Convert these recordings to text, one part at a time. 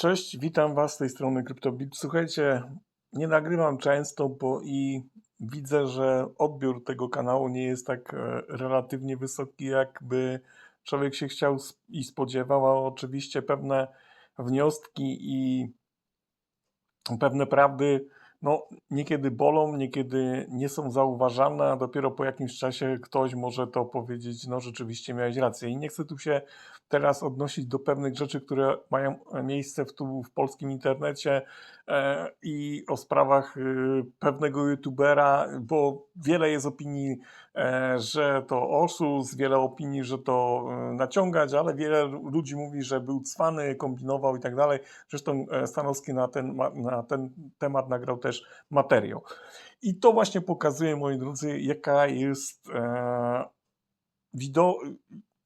Cześć, witam Was z tej strony CryptoBit. Słuchajcie, nie nagrywam często, bo i widzę, że odbiór tego kanału nie jest tak e, relatywnie wysoki, jakby człowiek się chciał i spodziewał, a oczywiście pewne wnioski i pewne prawdy, no, niekiedy bolą, niekiedy nie są zauważane, a dopiero po jakimś czasie ktoś może to powiedzieć, no rzeczywiście miałeś rację. I nie chcę tu się teraz odnosić do pewnych rzeczy, które mają miejsce w, tu w polskim internecie e, i o sprawach y, pewnego youtubera, bo wiele jest opinii, e, że to oszust, wiele opinii, że to e, naciągać, ale wiele ludzi mówi, że był cwany, kombinował i tak dalej. Zresztą e, Stanowski na ten, na ten temat nagrał też materiał. I to właśnie pokazuje, moi drodzy, jaka jest e, wido,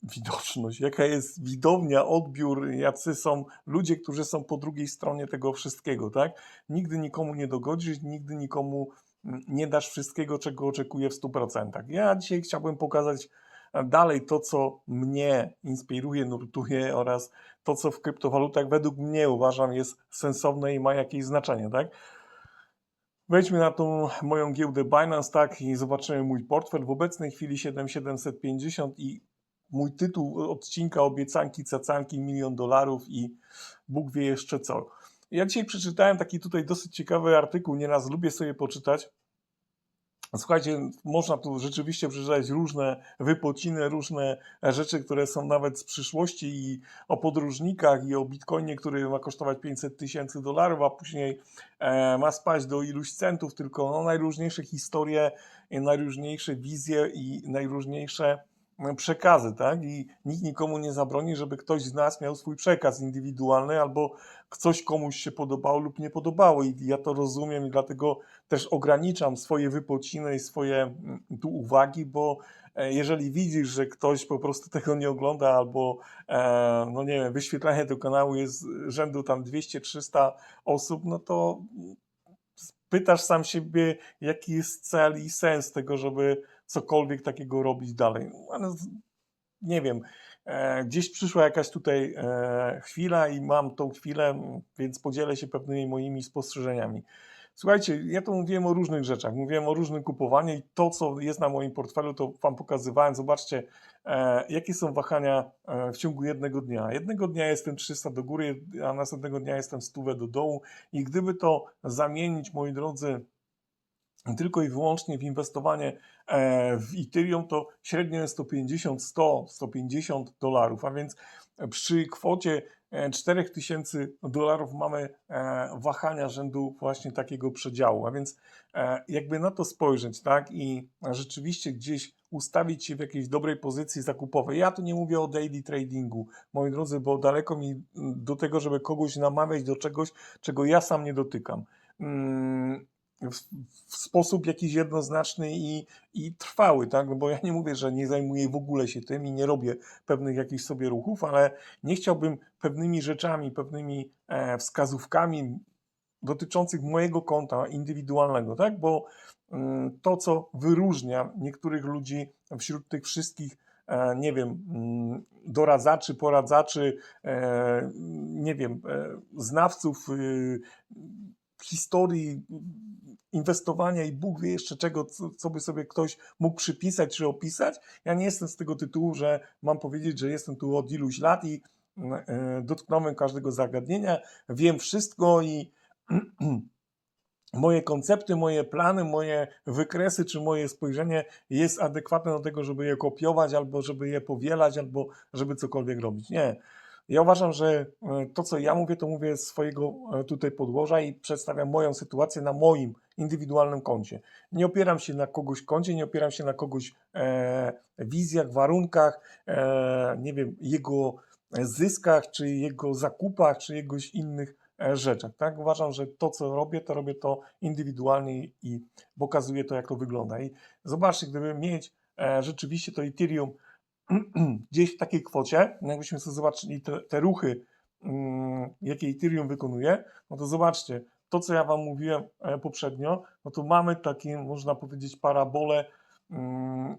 widoczność, jaka jest widownia, odbiór, jacy są ludzie, którzy są po drugiej stronie tego wszystkiego, tak? Nigdy nikomu nie dogodzisz, nigdy nikomu mm, nie dasz wszystkiego, czego oczekuje w 100%. Ja dzisiaj chciałbym pokazać e, dalej to, co mnie inspiruje, nurtuje oraz to, co w kryptowalutach według mnie uważam jest sensowne i ma jakieś znaczenie, tak? Wejdźmy na tą moją giełdę Binance, tak, i zobaczymy mój portfel. W obecnej chwili 7750 i mój tytuł odcinka obiecanki, cacanki, milion dolarów i Bóg wie jeszcze co. Ja dzisiaj przeczytałem taki tutaj dosyć ciekawy artykuł, nieraz lubię sobie poczytać. Słuchajcie, można tu rzeczywiście przeczytać różne wypociny, różne rzeczy, które są nawet z przyszłości i o podróżnikach i o bitcoinie, który ma kosztować 500 tysięcy dolarów, a później e, ma spaść do iluś centów, tylko no, najróżniejsze historie, najróżniejsze wizje i najróżniejsze przekazy, tak? I nikt nikomu nie zabroni, żeby ktoś z nas miał swój przekaz indywidualny albo coś komuś się podobało lub nie podobało i ja to rozumiem i dlatego też ograniczam swoje wypociny i swoje mm, tu uwagi, bo e, jeżeli widzisz, że ktoś po prostu tego nie ogląda albo e, no nie wiem, wyświetlanie tego kanału jest rzędu tam 200-300 osób, no to pytasz sam siebie, jaki jest cel i sens tego, żeby cokolwiek takiego robić dalej. Ale nie wiem, e, gdzieś przyszła jakaś tutaj e, chwila i mam tą chwilę, więc podzielę się pewnymi moimi spostrzeżeniami. Słuchajcie, ja tu mówiłem o różnych rzeczach, mówiłem o różnym kupowaniu i to, co jest na moim portfelu, to Wam pokazywałem. Zobaczcie, e, jakie są wahania e, w ciągu jednego dnia. Jednego dnia jestem 300 do góry, a następnego dnia jestem 100 do dołu i gdyby to zamienić, moi drodzy, tylko i wyłącznie w inwestowanie e, w Ethereum, to średnio jest 150, 100, 150 dolarów, a więc przy kwocie e, 4000 dolarów mamy e, wahania rzędu właśnie takiego przedziału, a więc e, jakby na to spojrzeć, tak, i rzeczywiście gdzieś ustawić się w jakiejś dobrej pozycji zakupowej. Ja tu nie mówię o daily tradingu, moi drodzy, bo daleko mi do tego, żeby kogoś namawiać do czegoś, czego ja sam nie dotykam. Mm, w, sposób jakiś jednoznaczny i, i trwały, tak? No bo ja nie mówię, że nie zajmuję w ogóle się tym i nie robię pewnych jakichś sobie ruchów, ale nie chciałbym pewnymi rzeczami, pewnymi e, wskazówkami dotyczących mojego konta indywidualnego, tak? Bo mm, to, co wyróżnia niektórych ludzi wśród tych wszystkich, e, nie wiem, mm, doradzaczy, poradzaczy, e, nie wiem, e, znawców y, historii inwestowania i Bóg wie jeszcze czego, co, by sobie ktoś mógł przypisać czy opisać. Ja nie jestem z tego tytułu, że mam powiedzieć, że jestem tu od iluś lat i e, dotknąłem każdego zagadnienia, wiem wszystko i moje koncepty, moje plany, moje wykresy czy moje spojrzenie jest adekwatne do tego, żeby je kopiować, albo żeby je powielać, albo żeby cokolwiek robić. Nie. Ja uważam, że e, to, co ja mówię, to mówię z swojego e, tutaj podłoża i przedstawiam moją sytuację na moim indywidualnym koncie. Nie opieram się na kogoś koncie, nie opieram się na kogoś e, wizjach, warunkach, e, nie wiem, jego zyskach, czy jego zakupach, czy jegoś innych e, rzeczach. Tak? Uważam, że to, co robię, to robię to indywidualnie i pokazuję to, jak to wygląda. I zobaczcie, gdyby mieć e, rzeczywiście to Ethereum gdzieś w takiej kwocie, no jakbyśmy sobie zobaczyli te, te ruchy, mm, jakie Ethereum wykonuje, no to zobaczcie, to co ja Wam mówiłem e, poprzednio, no to mamy takie, można powiedzieć, parabolę, mm,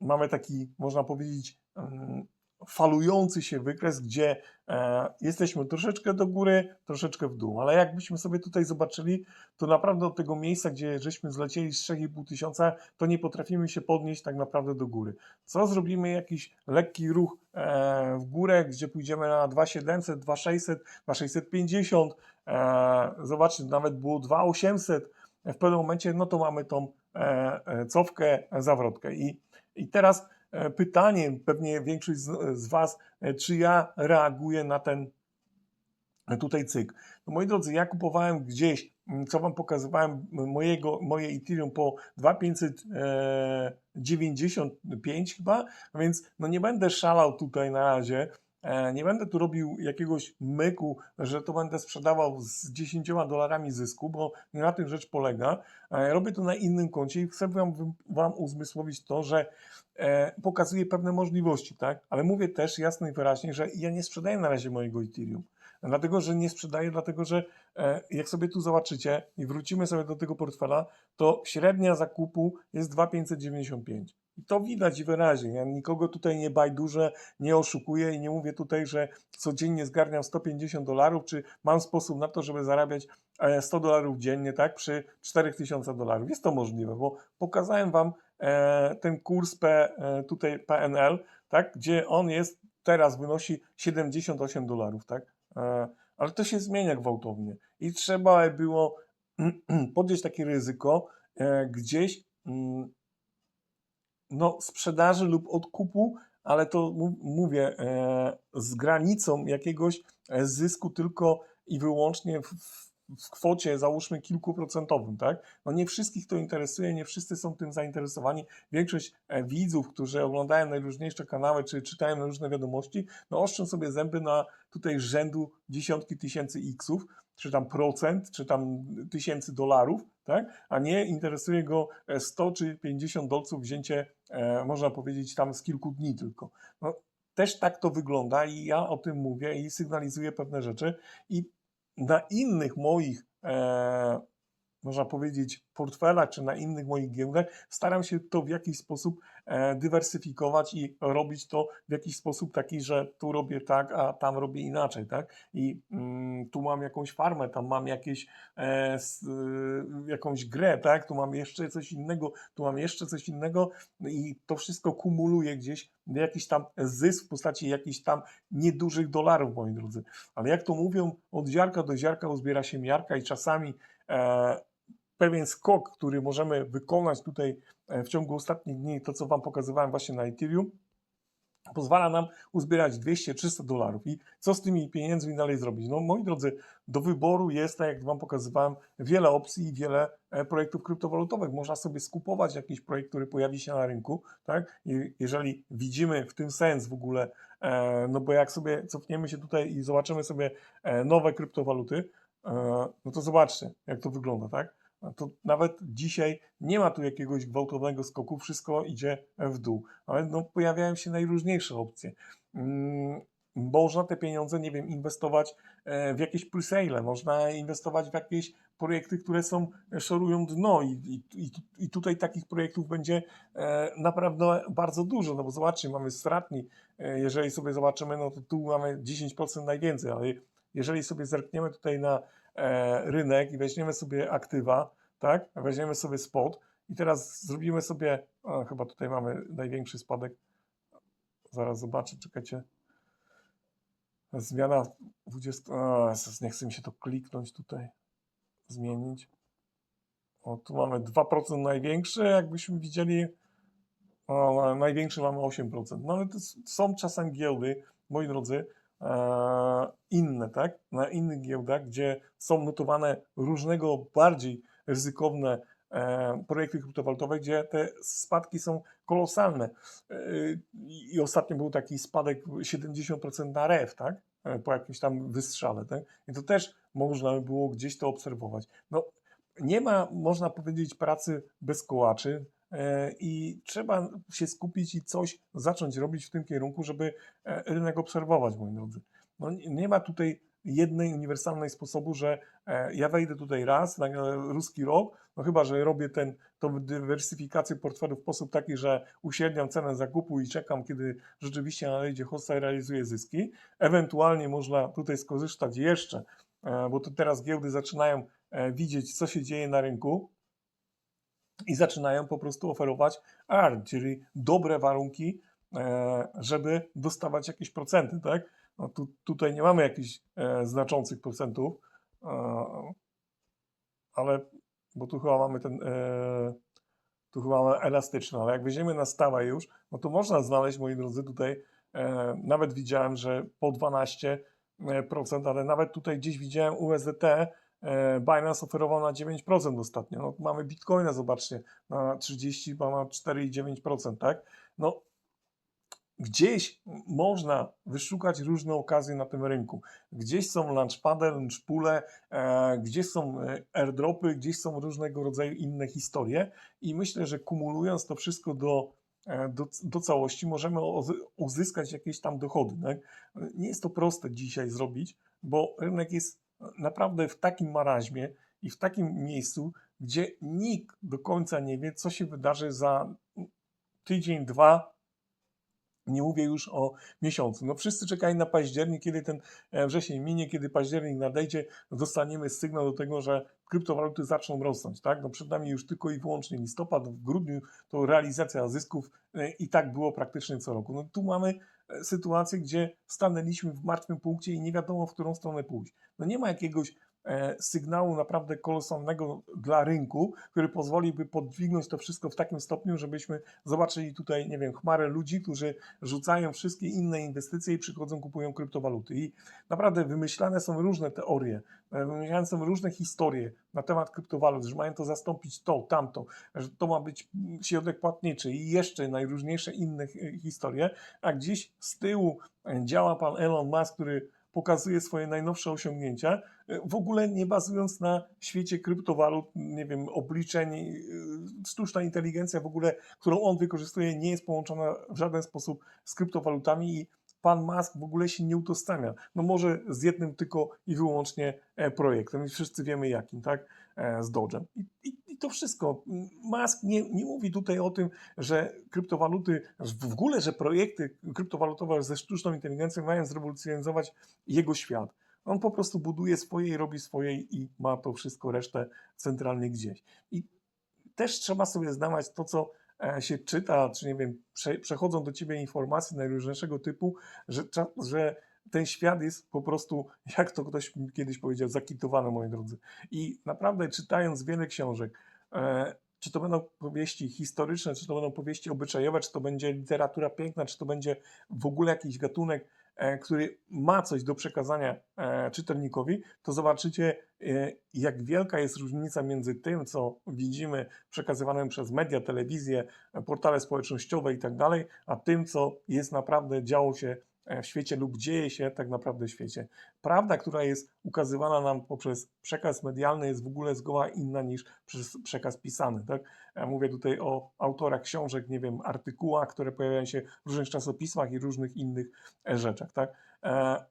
mamy taki, można powiedzieć, mm, falujący się wykres, gdzie e, jesteśmy troszeczkę do góry, troszeczkę w dół. Ale jakbyśmy sobie tutaj zobaczyli, to naprawdę od tego miejsca, gdzie żeśmy zlecieli z 3,5 tysiąca, to nie potrafimy się podnieść tak naprawdę do góry. Co zrobimy jakiś lekki ruch e, w górę, gdzie pójdziemy na 2700, 2600, 2650, e, zobaczcie, nawet było 2800 w pewnym momencie, no to mamy tą e, cofkę, zawrotkę. I, I teraz e, pytanie, pewnie większość z, z Was, e, czy ja reaguję na ten e, tutaj cykl. No moi drodzy, ja kupowałem gdzieś, m, co Wam pokazywałem, mojego, moje Ethereum po 2595 chyba, więc no nie będę szalał tutaj na razie, nie będę tu robił jakiegoś myku, że to będę sprzedawał z 10 dolarami zysku, bo nie na tym rzecz polega. Robię to na innym koncie i chcę wam, wam uzmysłowić to, że e, pokazuję pewne możliwości, tak? Ale mówię też jasno i wyraźnie, że ja nie sprzedaję na razie mojego Ethereum. Dlatego, że nie sprzedaję, dlatego, że e, jak sobie tu zobaczycie i wrócimy sobie do tego portfela, to średnia zakupu jest 2,595. I to widać wyraźnie. Ja nikogo tutaj nie bajdurzę, nie oszukuję i nie mówię tutaj, że codziennie zgarniam 150 dolarów, czy mam sposób na to, żeby zarabiać e, 100 dolarów dziennie, tak, przy 4000 dolarów. Jest to możliwe, bo pokazałem Wam e, ten kurs P, e, tutaj PNL, tak, gdzie on jest, teraz wynosi 78 dolarów, tak, e, ale to się zmienia gwałtownie. I trzeba było podjąć takie ryzyko e, gdzieś mm, no, sprzedaży lub odkupu, ale to mówię e, z granicą jakiegoś e, zysku tylko i wyłącznie w, w, kwocie załóżmy kilkuprocentowym, tak? No nie wszystkich to interesuje, nie wszyscy są tym zainteresowani. Większość e, widzów, którzy oglądają najróżniejsze kanały, czy czytają różne wiadomości, no oszczą sobie zęby na tutaj rzędu dziesiątki tysięcy xów, czy tam procent, czy tam tysięcy dolarów, tak? A nie interesuje go e, 100 czy 50 dolców wzięcie, e, można powiedzieć, tam z kilku dni tylko. No, też tak to wygląda i ja o tym mówię i sygnalizuję pewne rzeczy i na innych moich, e, można powiedzieć, portfelach czy na innych moich giełdach staram się to w jakiś sposób e, dywersyfikować i robić to w jakiś sposób taki, że tu robię tak, a tam robię inaczej, tak? I mm, tu mam jakąś farmę, tam mam jakieś, e, y, jakąś grę, tak? Tu mam jeszcze coś innego, tu mam jeszcze coś innego i to wszystko kumuluje gdzieś jakiś tam zysk w postaci jakichś tam niedużych dolarów, moi drodzy. Ale jak to mówią, od ziarka do ziarka uzbiera się miarka i czasami e, pewien skok, który możemy wykonać tutaj e, w ciągu ostatnich dni, to co Wam pokazywałem właśnie na Ethereum, pozwala nam uzbierać 200-300 dolarów. I co z tymi pieniędzmi dalej zrobić? No moi drodzy, do wyboru jest, tak jak Wam pokazywałem, wiele opcji i wiele e, projektów kryptowalutowych. Można sobie skupować jakiś projekt, który pojawi się na rynku, tak? I jeżeli widzimy w tym sens w ogóle, e, no bo jak sobie cofniemy się tutaj i zobaczymy sobie nowe kryptowaluty, no to zobaczcie, jak to wygląda, tak? No to nawet dzisiaj nie ma tu jakiegoś gwałtownego skoku, wszystko idzie w dół, ale no, pojawiają się najróżniejsze opcje. Mm, Można te pieniądze, nie wiem, inwestować e, w jakieś presale, można inwestować w jakieś projekty, które są, szorują dno i, i, i, tutaj takich projektów będzie e, naprawdę bardzo dużo, no bo zobaczcie, mamy stratni, e, jeżeli sobie zobaczymy, no to tu mamy 10% najwięcej, ale jeżeli sobie zerkniemy tutaj na e, rynek i weźmiemy sobie aktywa, tak, weźmiemy sobie spot i teraz zrobimy sobie, o, chyba tutaj mamy największy spadek, zaraz zobaczę, czekajcie, zmiana 20, o, nie chce mi się to kliknąć tutaj, zmienić, o, tu mamy 2% największy, jakbyśmy widzieli, o, największy mamy 8%, no ale to są czasem giełdy, moi drodzy, e, inne, tak? Na innych giełdach, gdzie są notowane różnego bardziej ryzykowne e, projekty kryptowalutowe, gdzie te spadki są kolosalne. E, I ostatnio był taki spadek 70% na REF, tak? E, Po jakimś tam wystrzale, tak? I to też można by było gdzieś to obserwować. No, nie ma, można powiedzieć, pracy bez kołaczy. E, I trzeba się skupić i coś zacząć robić w tym kierunku, żeby e, rynek obserwować, moi drodzy. No, nie ma tutaj jednej uniwersalnej sposobu, że e, ja wejdę tutaj raz na ruski rok, no chyba, że robię ten, tą dywersyfikację portfelu w sposób taki, że uśredniam cenę zakupu i czekam, kiedy rzeczywiście nadejdzie hosta i realizuje zyski. Ewentualnie można tutaj skorzystać jeszcze, bo to teraz giełdy zaczynają widzieć, co się dzieje na rynku i zaczynają po prostu oferować ARM, czyli dobre warunki, e, żeby dostawać jakieś procenty, tak? No tu, tutaj nie mamy jakichś e, znaczących procentów, e, ale bo tu chyba mamy ten, tu chyba mamy elastyczny, ale jak weźmiemy na stałe już, no to można znaleźć, moi drodzy, tutaj nawet widziałem, że po 12%, ale nawet tutaj gdzieś widziałem USDT, Binance oferował na 9% ostatnio. No, mamy Bitcoina, zobaczcie, na 30, ma 4,9%, tak? No, gdzieś można wyszukać różne okazje na tym rynku. Gdzieś są launchpady, launchpule, e, gdzieś są e, airdropy, gdzieś są różnego rodzaju inne historie i myślę, że kumulując to wszystko do, e, do, do całości możemy uzyskać jakieś tam dochody. Tak? Nie jest to proste dzisiaj zrobić, bo rynek jest naprawdę w takim maraźmie i w takim miejscu, gdzie nikt do końca nie wie, co się wydarzy za tydzień, dwa, nie mówię już o miesiącu. No wszyscy czekają na październik, kiedy ten e, wrzesień minie, kiedy październik nadejdzie, dostaniemy sygnał do tego, że kryptowaluty zaczną rosnąć. Tak? No przed nami już tylko i wyłącznie listopad, w grudniu to realizacja zysków e, i tak było praktycznie co roku. No tu mamy sytuację, gdzie stanęliśmy w martwym punkcie i nie wiadomo, w którą stronę pójść. No nie ma jakiegoś sygnału naprawdę kolosalnego dla rynku, który pozwoliłby podźwignąć to wszystko w takim stopniu, żebyśmy zobaczyli tutaj, nie wiem, chmarę ludzi, którzy rzucają wszystkie inne inwestycje i przychodzą, kupują kryptowaluty. I naprawdę wymyślane są różne teorie, e, wymyślane są różne historie na temat kryptowalut, że mają to zastąpić to, tamto, że to ma być środek płatniczy i jeszcze najróżniejsze inne e, historie, a gdzieś z tyłu e, działa pan Elon Musk, który pokazuje swoje najnowsze osiągnięcia, e, w ogóle nie bazując na świecie kryptowalut, nie wiem, obliczeń, e, sztuczna inteligencja w ogóle, którą on wykorzystuje, nie jest połączona w żaden sposób z kryptowalutami i pan Musk w ogóle się nie utożsamia. No może z jednym tylko i wyłącznie e, projektem i wszyscy wiemy jakim, tak? E, Z Doge'em. I, i, I to wszystko. Musk nie, nie mówi tutaj o tym, że kryptowaluty, w ogóle, że projekty kryptowalutowe ze sztuczną inteligencją mają zrewolucjonizować jego świat. On po prostu buduje swoje i robi swoje i ma to wszystko resztę centralnie gdzieś. I też trzeba sobie zdawać to, co e, się czyta, czy nie wiem, prze, przechodzą do ciebie informacje najróżniejszego typu, że, że ten świat jest po prostu, jak to ktoś kiedyś powiedział, zakitowany, moi drodzy. I naprawdę czytając wiele książek, e, czy to będą powieści historyczne, czy to będą powieści obyczajowe, czy to będzie literatura piękna, czy to będzie w ogóle jakiś gatunek, e, który ma coś do przekazania e, czytelnikowi, to zobaczycie, jak wielka jest różnica między tym, co widzimy przekazywanym przez media, telewizję, portale społecznościowe i tak a tym, co jest naprawdę działo się w świecie lub dzieje się tak naprawdę w świecie. Prawda, która jest ukazywana nam poprzez przekaz medialny jest w ogóle zgoła inna niż przez przekaz pisany. Tak? Ja mówię tutaj o autorach książek, nie wiem, artykułach, które pojawiają się w różnych czasopismach i różnych innych e, rzeczach. Tak? E,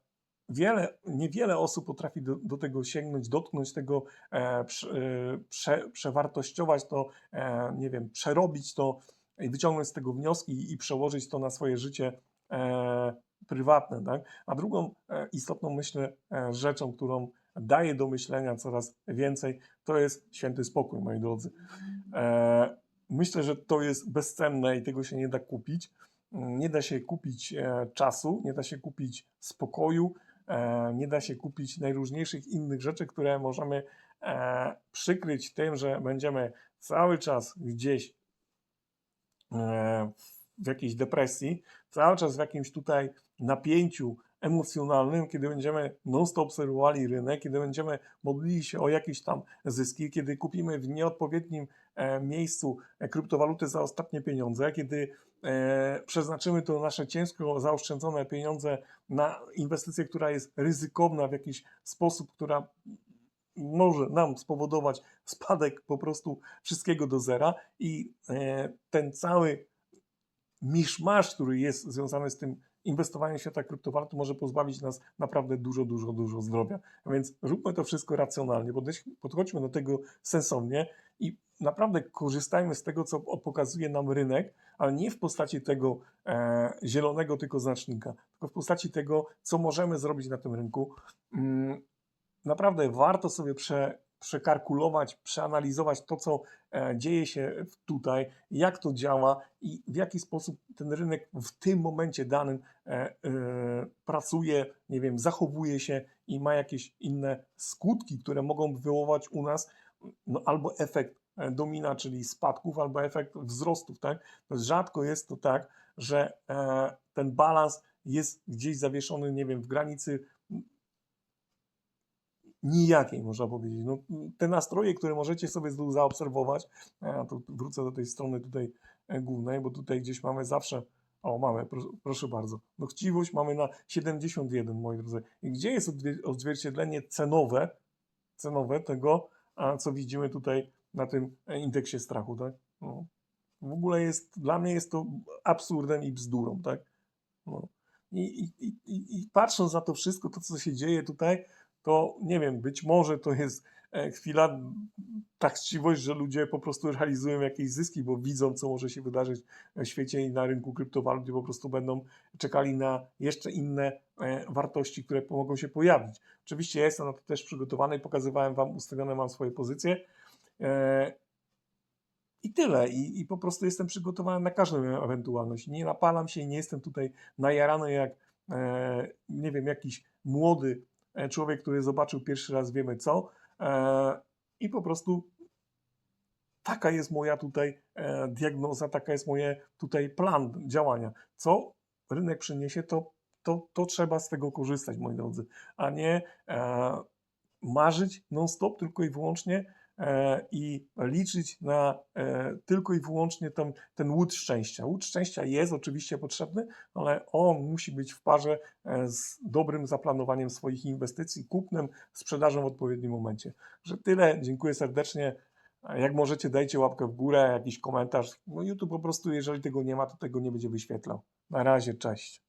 Wiele, niewiele osób potrafi do, do tego sięgnąć, dotknąć tego, e, prze, e, prze, przewartościować to, e, nie wiem, przerobić to i wyciągnąć z tego wnioski i, i przełożyć to na swoje życie e, prywatne. Tak? A drugą e, istotną, myślę, e, rzeczą, którą daje do myślenia coraz więcej, to jest święty spokój, moi drodzy. E, myślę, że to jest bezcenne i tego się nie da kupić. Mm, Nie da się kupić czasu, nie da się kupić spokoju, nie da się kupić najróżniejszych innych rzeczy, które możemy przykryć tym, że będziemy cały czas gdzieś w jakiejś depresji, cały czas w jakimś tutaj napięciu emocjonalnym, kiedy będziemy non-stop obserwowali rynek, kiedy będziemy modlili się o jakieś tam zyski, kiedy kupimy w nieodpowiednim e, miejscu e, kryptowaluty za ostatnie pieniądze, kiedy e, przeznaczymy to nasze ciężko zaoszczędzone pieniądze na inwestycję, która jest ryzykowna w jakiś sposób, która może nam spowodować spadek po prostu wszystkiego do zera i ten cały miszmasz, który jest związany z tym inwestowanie w świata kryptowalut może pozbawić nas naprawdę dużo, dużo, dużo zdrowia. A więc róbmy to wszystko racjonalnie, podchodźmy do tego sensownie i naprawdę korzystajmy z tego, co pokazuje nam rynek, ale nie w postaci tego e, zielonego tylko znacznika, tylko w postaci tego, co możemy zrobić na tym rynku. Mm, naprawdę warto sobie prze, przekalkulować, przeanalizować to, co e, dzieje się tutaj, jak to działa i w jaki sposób ten rynek w tym momencie danym e, e, pracuje, nie wiem, zachowuje się i ma jakieś inne skutki, które mogą wywołać u nas no, albo efekt domina, czyli spadków, albo efekt wzrostów, tak? Rzadko jest to tak, że ten balans jest gdzieś zawieszony, nie wiem, w granicy nijakiej, można powiedzieć. No, te nastroje, które możecie sobie tu zaobserwować, ja tu wrócę do tej strony tutaj e, głównej, bo tutaj gdzieś mamy zawsze, o mamy, proszę, proszę bardzo, no chciwość mamy na 71, moi drodzy. I gdzie jest odzwierciedlenie cenowe, cenowe tego, co widzimy tutaj na tym e, indeksie strachu, tak? No. W ogóle jest, dla mnie jest to absurdem i bzdurą, tak? No. I, i, i i patrząc na to wszystko, to co się dzieje tutaj, to nie wiem, być może to jest e, chwila, ta chciwość, że ludzie po prostu realizują jakieś zyski, bo widzą, co może się wydarzyć w świecie i na rynku kryptowalut i po prostu będą czekali na jeszcze inne e, wartości, które mogą się pojawić. Oczywiście ja jestem na to też przygotowany pokazywałem Wam, ustawione mam swoje pozycje. E, I tyle. I, I po prostu jestem przygotowany na każdą ewentualność. Nie napalam się nie jestem tutaj najarany jak, nie wiem, jakiś młody człowiek, który zobaczył pierwszy raz wiemy co. E, I po prostu taka jest moja tutaj e, diagnoza, taka jest moje tutaj plan działania. Co rynek przyniesie, to, to, to trzeba z tego korzystać, moi drodzy, a nie e, marzyć non-stop tylko i wyłącznie e, i liczyć na e, tylko i wyłącznie ten, ten łód szczęścia. Łód szczęścia jest oczywiście potrzebny, ale on musi być w parze e, z dobrym zaplanowaniem swoich inwestycji, kupnem, sprzedażą w odpowiednim momencie. Że tyle, dziękuję serdecznie. Jak możecie, dajcie łapkę w górę, jakiś komentarz. No YouTube po prostu, jeżeli tego nie ma, to tego nie będzie wyświetlał. Na razie, cześć.